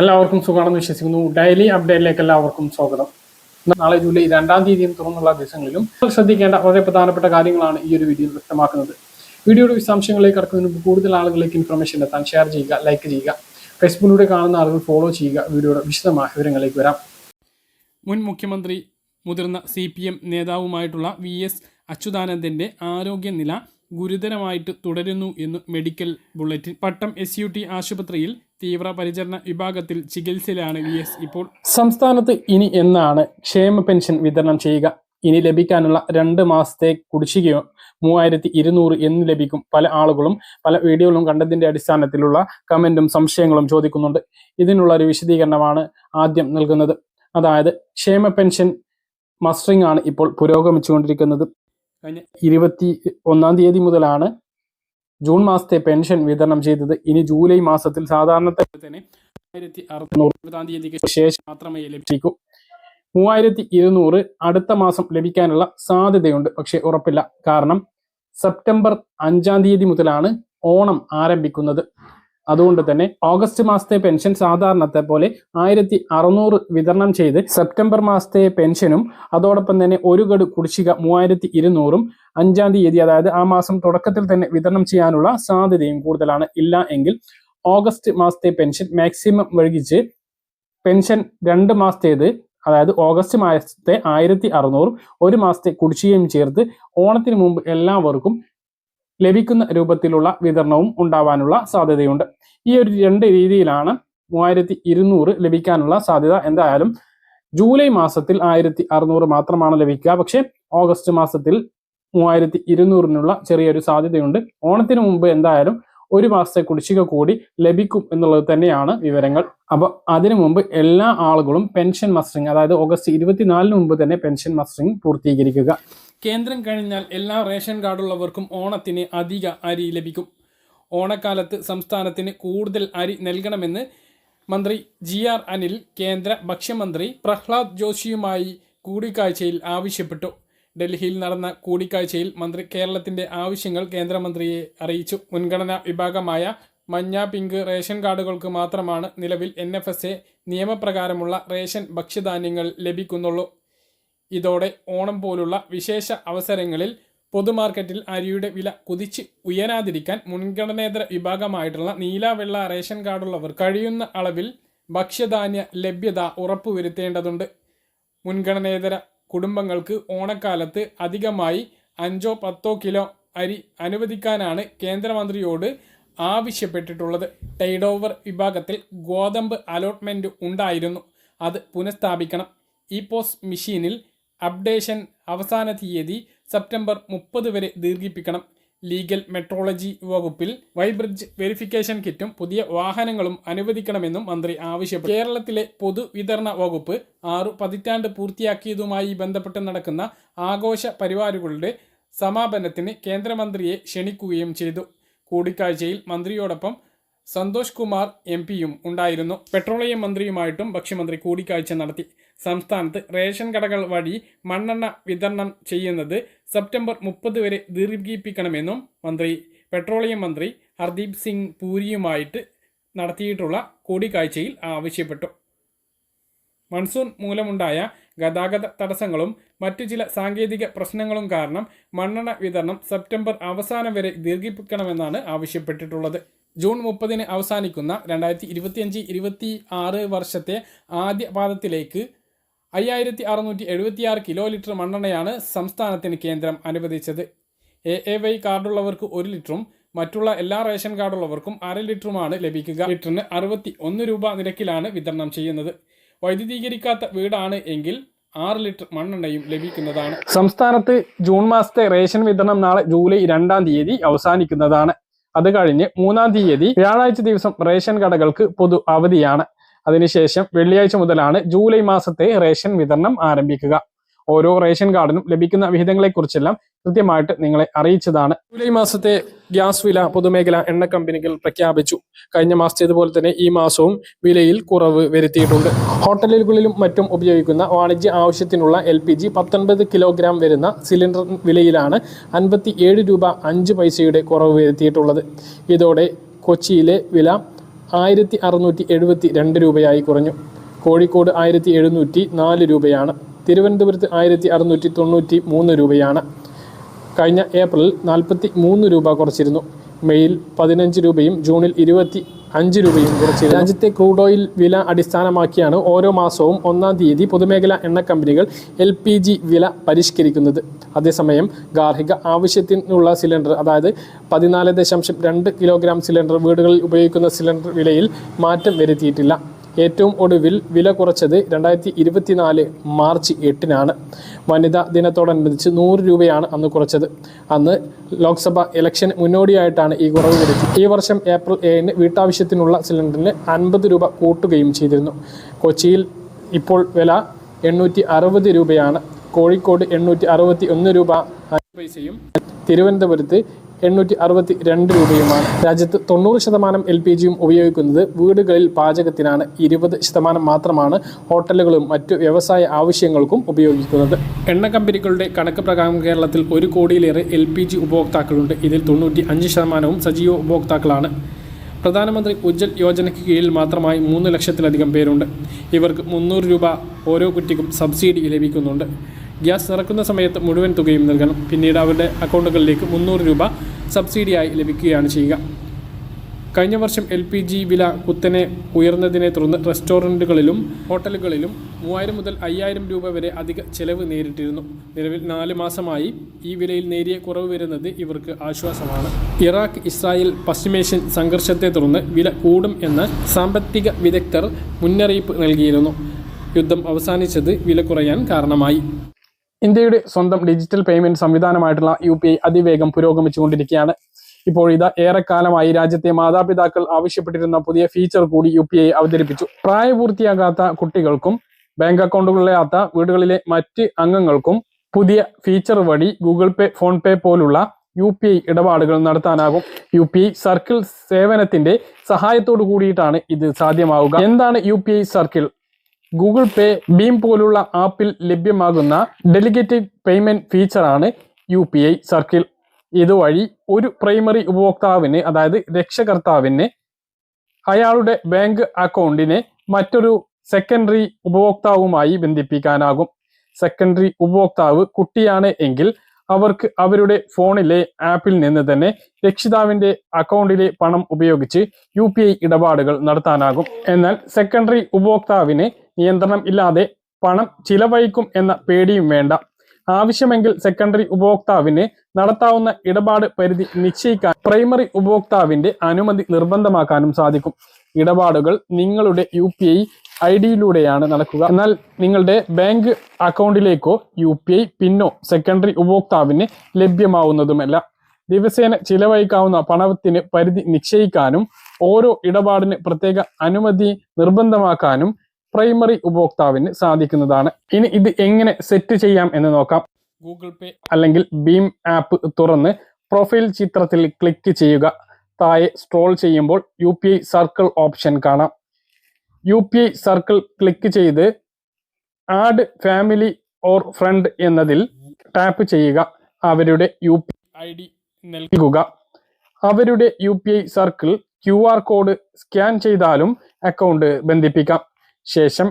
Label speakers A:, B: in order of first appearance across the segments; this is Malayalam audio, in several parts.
A: എല്ലാവർക്കും സുഖമാണെന്ന് വിശ്വസിക്കുന്നു. ഡെയിലി അപ്ഡേറ്റിലേക്ക് എല്ലാവർക്കും സ്വാഗതം. നാളെ ജൂലൈ രണ്ടാം തീയതിയും തുറന്നുള്ള ദിവസങ്ങളിലും ശ്രദ്ധിക്കേണ്ട വളരെ പ്രധാനപ്പെട്ട കാര്യങ്ങളാണ് ഈ ഒരു വീഡിയോയിൽ വ്യക്തമാക്കുന്നത്. വീഡിയോയുടെ വിശദാംശങ്ങളിലേക്ക് കടക്കുന്നതിന് മുമ്പ് കൂടുതൽ ആളുകളിലേക്ക് ഇൻഫർമേഷൻ എത്താൻ ഷെയർ ചെയ്യുക ലൈക്ക് ചെയ്യുക ഫേസ്ബുക്കിലൂടെ കാണുന്ന ആളുകൾ ഫോളോ ചെയ്യുക വീഡിയോയുടെ വിശദമായ വിവരങ്ങളിലേക്ക് വരാം. മുൻ മുഖ്യമന്ത്രി മുതിർന്ന സി പി എം നേതാവുമായിട്ടുള്ള വി എസ് ആരോഗ്യനില ഗുരുതരമായിട്ട് തുടരുന്നു എന്ന് medical bulletin. Pattom S U T ആശുപത്രിയിൽ തീവ്രപരിചരണ വിഭാഗത്തിൽ ചികിത്സയിലാണ് വി എസ് ഇപ്പോൾ. സംസ്ഥാനത്ത് ഇനി എന്നാണ് ക്ഷേമ പെൻഷൻ വിതരണം ചെയ്യുക? ഇനി ലഭിക്കാനുള്ള രണ്ട് മാസത്തെ കുടിശ്ശികയോ മൂവായിരത്തി ഇരുന്നൂറ് എന്ന് ലഭിക്കും. പല ആളുകളും പല വീഡിയോകളും കണ്ടതിന്റെ അടിസ്ഥാനത്തിലുള്ള കമന്റും സംശയങ്ങളും ചോദിക്കുന്നുണ്ട്. ഇതിനുള്ള ഒരു വിശദീകരണമാണ് ആദ്യം നൽകുന്നത്. അതായത് ക്ഷേമ പെൻഷൻ മസ്റ്ററിംഗ് ആണ് ഇപ്പോൾ പുരോഗമിച്ചുകൊണ്ടിരിക്കുന്നത്. കഴിഞ്ഞ ഇരുപത്തി ഒന്നാം തീയതി മുതലാണ് ജൂൺ മാസത്തെ പെൻഷൻ വിതരണം ചെയ്തത്. ഇനി ജൂലൈ മാസത്തിൽ സാധാരണത്തെ പോലെ തന്നെ ആയിരത്തി അറുന്നൂറ് തീയതിക്ക് ശേഷം മാത്രമേ ലഭിക്കൂ. മൂവായിരത്തി ഇരുന്നൂറ് അടുത്ത മാസം ലഭിക്കാനുള്ള സാധ്യതയുണ്ട്. പക്ഷെ ഉറപ്പില്ല. കാരണം സെപ്റ്റംബർ അഞ്ചാം തീയതി മുതലാണ് ഓണം ആരംഭിക്കുന്നത്. അതുകൊണ്ട് തന്നെ ഓഗസ്റ്റ് മാസത്തെ പെൻഷൻ സാധാരണത്തെ പോലെ ആയിരത്തി അറുന്നൂറ് വിതരണം ചെയ്ത് സെപ്റ്റംബർ മാസത്തെ പെൻഷനും അതോടൊപ്പം തന്നെ ഒരു ഗഡു കുടിശ്ശിക മൂവായിരത്തി ഇരുന്നൂറും അഞ്ചാം തീയതി അതായത് ആ മാസം തുടക്കത്തിൽ തന്നെ വിതരണം ചെയ്യാനുള്ള സാധ്യതയും കൂടുതലാണ്. ഇല്ല എങ്കിൽ ഓഗസ്റ്റ് മാസത്തെ പെൻഷൻ മാക്സിമം വൈകിച്ച് പെൻഷൻ രണ്ട് മാസത്തേത് അതായത് ഓഗസ്റ്റ് മാസത്തെ ആയിരത്തി അറുന്നൂറും ഒരു മാസത്തെ കുടിശ്ശികയും ചേർത്ത് ഓണത്തിന് മുമ്പ് എല്ലാവർക്കും ലഭിക്കുന്ന രൂപത്തിലുള്ള വിതരണവും ഉണ്ടാവാനുള്ള സാധ്യതയുണ്ട്. ഈ ഒരു രണ്ട് രീതിയിലാണ് മൂവായിരത്തി ഇരുന്നൂറ് ലഭിക്കാനുള്ള സാധ്യത. എന്തായാലും ജൂലൈ മാസത്തിൽ ആയിരത്തി അറുന്നൂറ് മാത്രമാണ് ലഭിക്കുക. പക്ഷേ ഓഗസ്റ്റ് മാസത്തിൽ മൂവായിരത്തി ഇരുന്നൂറിനുള്ള ചെറിയൊരു സാധ്യതയുണ്ട്. ഓണത്തിന് മുമ്പ് എന്തായാലും ഒരു മാസത്തെ കുടിശ്ശിക കൂടി ലഭിക്കും എന്നുള്ളത് തന്നെയാണ് വിവരങ്ങൾ. അപ്പോൾ അതിനു മുമ്പ് എല്ലാ ആളുകളും പെൻഷൻ മസ്റ്ററിങ് അതായത് ഓഗസ്റ്റ് ഇരുപത്തിനാലിന് മുമ്പ് തന്നെ പെൻഷൻ മസ്റ്ററിങ് പൂർത്തീകരിക്കുക. കേന്ദ്രം കഴിഞ്ഞാൽ എല്ലാ റേഷൻ കാർഡുള്ളവർക്കും ഓണത്തിന് അധിക അരി ലഭിക്കും. ഓണക്കാലത്ത് സംസ്ഥാനത്തിന് കൂടുതൽ അരി നൽകണമെന്ന് മന്ത്രി ജി ആർ അനിൽ കേന്ദ്ര ഭക്ഷ്യമന്ത്രി പ്രഹ്ലാദ് ജോഷിയുമായി കൂടിക്കാഴ്ചയിൽ ആവശ്യപ്പെട്ടു. ഡൽഹിയിൽ നടന്ന കൂടിക്കാഴ്ചയിൽ മന്ത്രി കേരളത്തിന്റെ ആവശ്യങ്ങൾ കേന്ദ്രമന്ത്രിയെ അറിയിച്ചു. മുൻഗണനാ വിഭാഗമായ മഞ്ഞ പിങ്ക് റേഷൻ കാർഡുകൾക്ക് മാത്രമാണ് നിലവിൽ എൻ നിയമപ്രകാരമുള്ള റേഷൻ ഭക്ഷ്യധാന്യങ്ങൾ ലഭിക്കുന്നുള്ളൂ. ഇതോടെ ഓണം പോലുള്ള വിശേഷ അവസരങ്ങളിൽ പൊതുമാർക്കറ്റിൽ അരിയുടെ വില കുതിച്ച് ഉയരാതിരിക്കാൻ മുൻഗണനേതര വിഭാഗമായിട്ടുള്ള നീല വെള്ള റേഷൻ കാർഡുള്ളവർ കഴിയുന്ന അളവിൽ ഭക്ഷ്യധാന്യ ലഭ്യത ഉറപ്പുവരുത്തേണ്ടതുണ്ട്. മുൻഗണനേതര കുടുംബങ്ങൾക്ക് ഓണക്കാലത്ത് അധികമായി അഞ്ചോ പത്തോ കിലോ അരി അനുവദിക്കാനാണ് കേന്ദ്രമന്ത്രിയോട് ആവശ്യപ്പെട്ടിട്ടുള്ളത്. ടൈഡ് ഓവർ വിഭാഗത്തിൽ ഗോതമ്പ് അലോട്ട്മെന്റ് ഉണ്ടായിരുന്നു. അത് പുനഃസ്ഥാപിക്കണം. ഇ പോസ് മെഷീനിൽ അപ്ഡേഷൻ അവസാന തീയതി സെപ്റ്റംബർ മുപ്പത് വരെ ദീർഘിപ്പിക്കണം. ലീഗൽ മെട്രോളജി വകുപ്പിൽ വൈബ്രിഡ്ജ് വെരിഫിക്കേഷൻ കിറ്റും പുതിയ വാഹനങ്ങളും അനുവദിക്കണമെന്നും മന്ത്രി ആവശ്യപ്പെട്ടു. കേരളത്തിലെ പൊതുവിതരണ വകുപ്പ് ആറു പതിറ്റാണ്ട് പൂർത്തിയാക്കിയതുമായി ബന്ധപ്പെട്ട് നടക്കുന്ന ആഘോഷ പരിപാടികളുടെ സമാപനത്തിന് കേന്ദ്രമന്ത്രിയെ ക്ഷണിക്കുകയും ചെയ്തു. കൂടിക്കാഴ്ചയിൽ മന്ത്രിയോടൊപ്പം സന്തോഷ് കുമാർ എം പിയും ഉണ്ടായിരുന്നു. പെട്രോളിയം മന്ത്രിയുമായിട്ടും ഭക്ഷ്യമന്ത്രി കൂടിക്കാഴ്ച നടത്തി. സംസ്ഥാനത്ത് റേഷൻ കടകൾ വഴി മണ്ണെണ്ണ വിതരണം ചെയ്യുന്നത് സെപ്റ്റംബർ മുപ്പത് വരെ ദീർഘിപ്പിക്കണമെന്നും മന്ത്രി പെട്രോളിയം മന്ത്രി ഹർദീപ് സിംഗ് പൂരിയുമായിട്ട് നടത്തിയിട്ടുള്ള കൂടിക്കാഴ്ചയിൽ ആവശ്യപ്പെട്ടു. മൺസൂൺ മൂലമുണ്ടായ ഗതാഗത തടസ്സങ്ങളും മറ്റു ചില സാങ്കേതിക പ്രശ്നങ്ങളും കാരണം മണ്ണെണ്ണ വിതരണം സെപ്റ്റംബർ അവസാനം വരെ ദീർഘിപ്പിക്കണമെന്നാണ് ആവശ്യപ്പെട്ടിട്ടുള്ളത്. ജൂൺ മുപ്പതിന് അവസാനിക്കുന്ന രണ്ടായിരത്തി ഇരുപത്തിയഞ്ച് ഇരുപത്തി ആറ് വർഷത്തെ ആദ്യ പാദത്തിലേക്ക് അയ്യായിരത്തി അറുന്നൂറ്റി എഴുപത്തിയാറ് കിലോ ലിറ്റർ മണ്ണെണ്ണയാണ് സംസ്ഥാനത്തിന് കേന്ദ്രം അനുവദിച്ചത്. എ എ വൈ കാർഡുള്ളവർക്ക് ഒരു ലിറ്ററും മറ്റുള്ള എല്ലാ റേഷൻ കാർഡുള്ളവർക്കും അര ലിറ്ററുമാണ് ലഭിക്കുക. ലിറ്ററിന് അറുപത്തി ഒന്ന് രൂപ നിരക്കിലാണ് വിതരണം ചെയ്യുന്നത്. വൈദ്യുതീകരിക്കാത്ത വീടാണ് എങ്കിൽ ആറ് ലിറ്റർ മണ്ണെണ്ണയും ലഭിക്കുന്നതാണ്. സംസ്ഥാനത്ത് ജൂൺ മാസത്തെ റേഷൻ വിതരണം നാളെ ജൂലൈ രണ്ടാം തീയതി അവസാനിക്കുന്നതാണ്. അത് കഴിഞ്ഞ് മൂന്നാം തീയതി വ്യാഴാഴ്ച ദിവസം റേഷൻ കടകൾക്ക് പൊതു അവധിയാണ്. അതിനുശേഷം വെള്ളിയാഴ്ച മുതലാണ് ജൂലൈ മാസത്തെ റേഷൻ വിതരണം ആരംഭിക്കുക. ഓരോ റേഷൻ കാർഡിനും ലഭിക്കുന്ന വിഹിതങ്ങളെക്കുറിച്ചെല്ലാം കൃത്യമായിട്ട് നിങ്ങളെ അറിയിച്ചതാണ്. ജൂലൈ മാസത്തെ ഗ്യാസ് വില പൊതുമേഖല എണ്ണ കമ്പനികൾ പ്രഖ്യാപിച്ചു. കഴിഞ്ഞ മാസത്തേതുപോലെ തന്നെ ഈ മാസവും വിലയിൽ കുറവ് വരുത്തിയിട്ടുണ്ട്. ഹോട്ടലുകളിലും മറ്റും ഉപയോഗിക്കുന്ന വാണിജ്യ ആവശ്യത്തിനുള്ള എൽ പി ജി പത്തൊൻപത് കിലോഗ്രാം വരുന്ന സിലിണ്ടർ വിലയിലാണ് അൻപത്തി ഏഴ് രൂപ അഞ്ച് പൈസയുടെ കുറവ് വരുത്തിയിട്ടുള്ളത്. ഇതോടെ കൊച്ചിയിലെ വില ആയിരത്തി അറുന്നൂറ്റി എഴുപത്തി രണ്ട് രൂപയായി കുറഞ്ഞു. കോഴിക്കോട് ആയിരത്തി എഴുന്നൂറ്റി നാല് രൂപയാണ്. തിരുവനന്തപുരത്ത് ആയിരത്തി അറുന്നൂറ്റി തൊണ്ണൂറ്റി മൂന്ന് രൂപയാണ്. കഴിഞ്ഞ ഏപ്രിലിൽ നാൽപ്പത്തി മൂന്ന് രൂപ കുറച്ചിരുന്നു. മെയിൽ പതിനഞ്ച് രൂപയും ജൂണിൽ ഇരുപത്തി അഞ്ച് രൂപയും കുറച്ച് രാജ്യത്തെ ക്രൂഡ് ഓയിൽ വില അടിസ്ഥാനമാക്കിയാണ് ഓരോ മാസവും ഒന്നാം തീയതി പൊതുമേഖലാ എണ്ണ കമ്പനികൾ എൽ പി ജി വില പരിഷ്കരിക്കുന്നത്. അതേസമയം ഗാർഹിക ആവശ്യത്തിനുള്ള സിലിണ്ടർ അതായത് പതിനാല് ദശാംശം രണ്ട് കിലോഗ്രാം സിലിണ്ടർ വീടുകളിൽ ഉപയോഗിക്കുന്ന സിലിണ്ടർ വിലയിൽ മാറ്റം വരുത്തിയിട്ടില്ല. ഏറ്റവും ഒടുവിൽ വില കുറച്ചത് രണ്ടായിരത്തി ഇരുപത്തിനാല് മാർച്ച് എട്ടിനാണ്. വനിതാ ദിനത്തോടനുബന്ധിച്ച് നൂറ് രൂപയാണ് അന്ന് കുറച്ചത്. അന്ന് ലോക്സഭ ഇലക്ഷൻ മുന്നോടിയായിട്ടാണ് ഈ കുറവ് വരുത്തിയത് ഈ വർഷം ഏപ്രിൽ ഏഴിന് വീട്ടാവശ്യത്തിനുള്ള സിലിണ്ടറിന് അൻപത് രൂപ കൂട്ടുകയും ചെയ്തിരുന്നു. കൊച്ചിയിൽ ഇപ്പോൾ വില എണ്ണൂറ്റി അറുപത് രൂപയാണ്. കോഴിക്കോട് എണ്ണൂറ്റി അറുപത്തി ഒന്ന് രൂപ അഞ്ച് പൈസയും. തിരുവനന്തപുരത്ത് എണ്ണൂറ്റി അറുപത്തി രണ്ട് രൂപയുമാണ്. രാജ്യത്ത് തൊണ്ണൂറ് ശതമാനം എൽ പി ജിയും ഉപയോഗിക്കുന്നത് വീടുകളിൽ പാചകത്തിനാണ്. ഇരുപത് ശതമാനം മാത്രമാണ് ഹോട്ടലുകളും മറ്റു വ്യവസായ ആവശ്യങ്ങൾക്കും ഉപയോഗിക്കുന്നത്. എണ്ണ കമ്പനികളുടെ കണക്ക് പ്രകാരം കേരളത്തിൽ ഒരു കോടിയിലേറെ എൽ പി ജി ഉപഭോക്താക്കളുണ്ട്. ഇതിൽ തൊണ്ണൂറ്റി അഞ്ച് ശതമാനവും സജീവ ഉപഭോക്താക്കളാണ്. പ്രധാനമന്ത്രി ഉജ്ജൽ യോജനയ്ക്ക് കീഴിൽ മാത്രമായി മൂന്ന് ലക്ഷത്തിലധികം പേരുണ്ട്. ഇവർക്ക് മുന്നൂറ് രൂപ ഓരോ കുറ്റിക്കും സബ്സിഡി ലഭിക്കുന്നുണ്ട്. ഗ്യാസ് നിറക്കുന്ന സമയത്ത് മുഴുവൻ തുകയും നൽകണം. പിന്നീട് അവരുടെ അക്കൗണ്ടുകളിലേക്ക് മുന്നൂറ് രൂപ സബ്സിഡിയായി ലഭിക്കുകയാണ് ചെയ്യുക. കഴിഞ്ഞ വർഷം എൽ പി ജി വില കുത്തനെ ഉയർന്നതിനെ തുടർന്ന് റെസ്റ്റോറന്റുകളിലും ഹോട്ടലുകളിലും മൂവായിരം മുതൽ അയ്യായിരം രൂപ വരെ അധിക ചെലവ് നേരിട്ടിരുന്നു. നിലവിൽ നാല് മാസമായി ഈ വിലയിൽ നേരിയ കുറവ് വരുന്നത് ഇവർക്ക് ആശ്വാസമാണ്. ഇറാഖ് ഇസ്രായേൽ പശ്ചിമേഷ്യൻ സംഘർഷത്തെ തുടർന്ന് വില കൂടും എന്ന് സാമ്പത്തിക വിദഗ്ധർ മുന്നറിയിപ്പ് നൽകിയിരുന്നു. യുദ്ധം അവസാനിച്ചത് വില കുറയാൻ കാരണമായി. ഇന്ത്യയുടെ സ്വന്തം ഡിജിറ്റൽ പേയ്മെന്റ് സംവിധാനമായിട്ടുള്ള യു പി ഐ അതിവേഗം പുരോഗമിച്ചുകൊണ്ടിരിക്കുകയാണ്. ഇപ്പോൾ ഇത് ഏറെക്കാലമായി രാജ്യത്തെ മാതാപിതാക്കൾ ആവശ്യപ്പെട്ടിരുന്ന പുതിയ ഫീച്ചർ കൂടി യു പി ഐ അവതരിപ്പിച്ചു. പ്രായപൂർത്തിയാകാത്ത കുട്ടികൾക്കും ബാങ്ക് അക്കൗണ്ടുകളില്ലാത്ത വീടുകളിലെ മറ്റ് അംഗങ്ങൾക്കും പുതിയ ഫീച്ചർ വഴി ഗൂഗിൾ പേ ഫോൺ പേ പോലുള്ള യു പി ഐ ഇടപാടുകൾ നടത്താനാകും. യു പി ഐ സർക്കിൾ സേവനത്തിന്റെ സഹായത്തോടു കൂടിയിട്ടാണ് ഇത് സാധ്യമാവുക. എന്താണ് U P I circle Google pay BHIM പോലുള്ള ആപ്പിൽ ലഭ്യമാകുന്ന ഡെലിഗേറ്റഡ് പേയ്മെന്റ് ഫീച്ചറാണ് യു പി ഐ സർക്കിൾ. ഇതുവഴി ഒരു പ്രൈമറി ഉപഭോക്താവിന് അതായത് രക്ഷകർത്താവിന് അയാളുടെ ബാങ്ക് അക്കൗണ്ടിനെ മറ്റൊരു സെക്കൻഡറി ഉപഭോക്താവുമായി ബന്ധിപ്പിക്കാനാകും. സെക്കൻഡറി ഉപഭോക്താവ് കുട്ടിയാണ് എങ്കിൽ അവർക്ക് അവരുടെ ഫോണിലെ ആപ്പിൽ നിന്ന് തന്നെ രക്ഷിതാവിന്റെ അക്കൗണ്ടിലെ പണം ഉപയോഗിച്ച് യു ഇടപാടുകൾ നടത്താനാകും. എന്നാൽ സെക്കൻഡറി ഉപഭോക്താവിന് നിയന്ത്രണം ഇല്ലാതെ പണം ചിലവഴിക്കും എന്ന പേടിയും വേണ്ട. ആവശ്യമെങ്കിൽ സെക്കൻഡറി ഉപഭോക്താവിന് നടത്താവുന്ന ഇടപാട് പരിധി നിശ്ചയിക്കാൻ പ്രൈമറി ഉപഭോക്താവിന്റെ അനുമതി നിർബന്ധമാക്കാനും സാധിക്കും. ഇടപാടുകൾ നിങ്ങളുടെ യു പി ഐ ഐ ഡിയിലൂടെയാണ് നടക്കുക. എന്നാൽ നിങ്ങളുടെ ബാങ്ക് അക്കൗണ്ടിലേക്കോ യു പി ഐ പിന്നോ സെക്കൻഡറി ഉപഭോക്താവിന് ലഭ്യമാവുന്നതുമല്ല. ദിവസേന ചിലവഴിക്കാവുന്ന പണത്തിന് പരിധി നിശ്ചയിക്കാനും ഓരോ ഇടപാടിന് പ്രത്യേക അനുമതി നിർബന്ധമാക്കാനും പ്രൈമറി ഉപഭോക്താവിന് സാധിക്കുന്നതാണ്. ഇനി ഇത് എങ്ങനെ സെറ്റ് ചെയ്യാം എന്ന് നോക്കാം. ഗൂഗിൾ പേ അല്ലെങ്കിൽ ബീം ആപ്പ് തുറന്ന് പ്രൊഫൈൽ ചിത്രത്തിൽ ക്ലിക്ക് ചെയ്യുക. താഴെ സ്ട്രോൾ ചെയ്യുമ്പോൾ U P I circle option കാണാം. U P I circle click ചെയ്ത് ആഡ് ഫാമിലി ഓർ ഫ്രണ്ട് എന്നതിൽ ടാപ്പ് ചെയ്യുക. അവരുടെ യു പി ഐ ഡി നൽകുക. അവരുടെ U P I circle Q R code scan ചെയ്താലും അക്കൗണ്ട് ബന്ധിപ്പിക്കാം. ശേഷം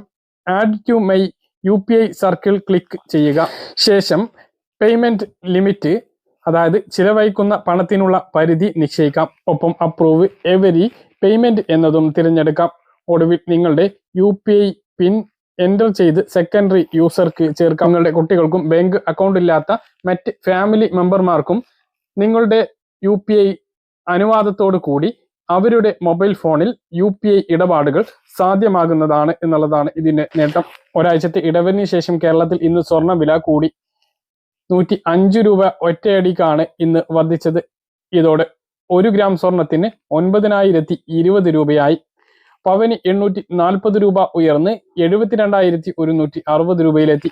A: add to my U P I circle click ചെയ്യുക. ശേഷം പേയ്മെന്റ് ലിമിറ്റ് അതായത് ചിലവഴിക്കുന്ന പണത്തിനുള്ള പരിധി നിശ്ചയിക്കാം. ഒപ്പം അപ്രൂവ് എവരി പേയ്മെന്റ് എന്നതും തിരഞ്ഞെടുക്കാം. ഒടുവിൽ നിങ്ങളുടെ U P I pin enter ചെയ്ത് സെക്കൻഡറി യൂസർക്ക് ചേർക്കാം. നിങ്ങളുടെ കുട്ടികൾക്കും ബാങ്ക് അക്കൗണ്ട് ഇല്ലാത്ത മറ്റ് ഫാമിലി മെമ്പർമാർക്കും നിങ്ങളുടെ യു പി ഐ അനുവാദത്തോടു കൂടി അവരുടെ മൊബൈൽ ഫോണിൽ യു പി ഐ ഇടപാടുകൾ സാധ്യമാകുന്നതാണ് എന്നുള്ളതാണ് ഇതിന്റെ നേട്ടം. ഒരാഴ്ചത്തെ ഇടവിന് ശേഷം കേരളത്തിൽ ഇന്ന് സ്വർണ വില കൂടി നൂറ്റി അഞ്ച് രൂപ ഒറ്റയടിക്കാണ് ഇന്ന് വർദ്ധിച്ചത്. ഇതോടെ ഒരു ഗ്രാം സ്വർണത്തിന് ഒൻപതിനായിരത്തി ഇരുപത് രൂപയായി. പവന് എണ്ണൂറ്റി നാൽപ്പത് രൂപ ഉയർന്ന് എഴുപത്തിരണ്ടായിരത്തി ഒരുന്നൂറ്റി അറുപത് രൂപയിലെത്തി.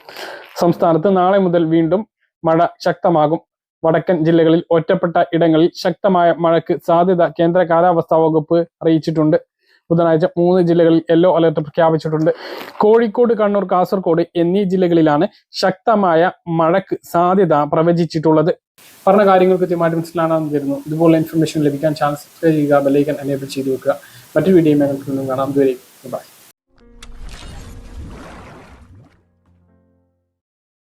A: സംസ്ഥാനത്ത് നാളെ മുതൽ വീണ്ടും മഴ ശക്തമാകും. വടക്കൻ ജില്ലകളിൽ ഒറ്റപ്പെട്ട ഇടങ്ങളിൽ ശക്തമായ മഴയ്ക്ക് സാധ്യത കേന്ദ്ര കാലാവസ്ഥാ വകുപ്പ് അറിയിച്ചിട്ടുണ്ട്. ബുധനാഴ്ച മൂന്ന് ജില്ലകളിൽ യെല്ലോ അലർട്ട് പ്രഖ്യാപിച്ചിട്ടുണ്ട്. കോഴിക്കോട് കണ്ണൂർ കാസർഗോഡ് എന്നീ ജില്ലകളിലാണ് ശക്തമായ മഴയ്ക്ക് സാധ്യത പ്രവചിച്ചിട്ടുള്ളത്. പറഞ്ഞ കാര്യങ്ങൾ കൃത്യമായിട്ട് മനസ്സിലാണെന്ന് തരുന്നു ഇതുപോലെ ഇൻഫർമേഷൻ ലഭിക്കാൻ ചാനൽ സബ്സ്ക്രൈബ് ചെയ്യുക ബെല്ലൈക്കൻ എനേബിൾ ചെയ്തു വെക്കുക. മറ്റൊരു വീഡിയോ കാണാം. ബൈ